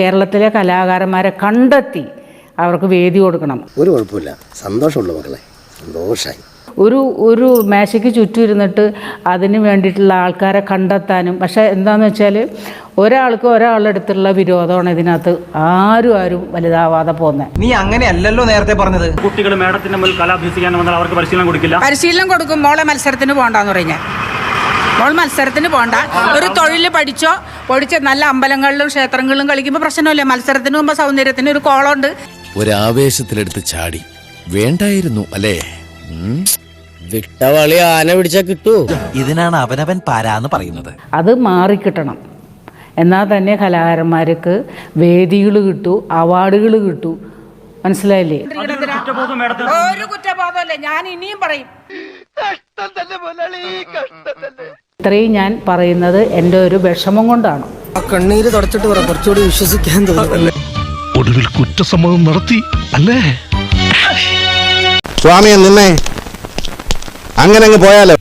കേരളത്തിലെ കലാകാരന്മാരെ കണ്ടെത്തി അവർക്ക് വേദി കൊടുക്കണം. ഒരു കുഴപ്പമില്ല. സന്തോഷമുള്ള മക്കളെ. സന്തോഷമായി ഒരു ഒരു മേശയ്ക്ക് ചുറ്റും ഇരുന്നിട്ട് അതിന് വേണ്ടിയിട്ടുള്ള ആൾക്കാരെ കണ്ടെത്താനും പക്ഷേ എന്താണെന്ന് വെച്ചാൽ ഒരാൾക്ക് ഒരാളുടെ അടുത്തുള്ള വിരോധമാണ് ഇതിനകത്ത്. ആരും ആരും വലുതാവാതെ പോകുന്നത് നീ അങ്ങനെയല്ലല്ലോ നേരത്തെ പറഞ്ഞത്. കുട്ടികൾ മേഡത്തിന്റെ മുന്നിൽ കല അഭ്യസിക്കാൻ വന്നാൽ അവർക്ക് പരിശീലനം കൊടുക്കില്ല. പരിശീലനം കൊടുക്കും. മോളെ മത്സരത്തിന് പോകണ്ടെന്ന് പറഞ്ഞാൽ മോൾ മത്സരത്തിന് പോകണ്ട. ഒരു തൊഴിൽ പഠിച്ചോ പഠിച്ച് നല്ല അമ്പലങ്ങളിലും ക്ഷേത്രങ്ങളിലും കളിക്കുമ്പോൾ പ്രശ്നമില്ല. മത്സരത്തിന് മുമ്പ് സൗന്ദര്യത്തിന് ഒരു കോളുണ്ട് ഒരാവേശത്തിലെടുത്ത് ചാടി. വേണ്ടായിരുന്നു അല്ലേ. വിട്ടവളി ആന പിടിച്ചാ കിട്ടൂ. ഇതിനാണ് അവനവൻ പാരാന്ന് പറയുന്നത്. അത് മാറിക്കിട്ടണം. എന്നാൽ തന്നെ കലാകാരന്മാർക്ക് വേദികൾ കിട്ടു അവാർഡുകൾ കിട്ടു. മനസ്സിലായില്ലേ? ഒരു കുറ്റബോധമല്ലേ? ഞാൻ ഇനിയും പറയും. ഇത്രയും ഞാൻ പറയുന്നത് എന്റെ ഒരു വിഷമം കൊണ്ടാണ്. കണ്ണീര് തുടച്ചിട്ട് പറ കുറച്ചുകൂടി വിശ്വസിക്കാൻ തോന്നുന്നു. ഒടുവിൽ കുറ്റസമ്മതം നടത്തി അല്ലേ? സ്വാമിയെ നിന്നെ അങ്ങനെ അങ്ങ് പോയാലോ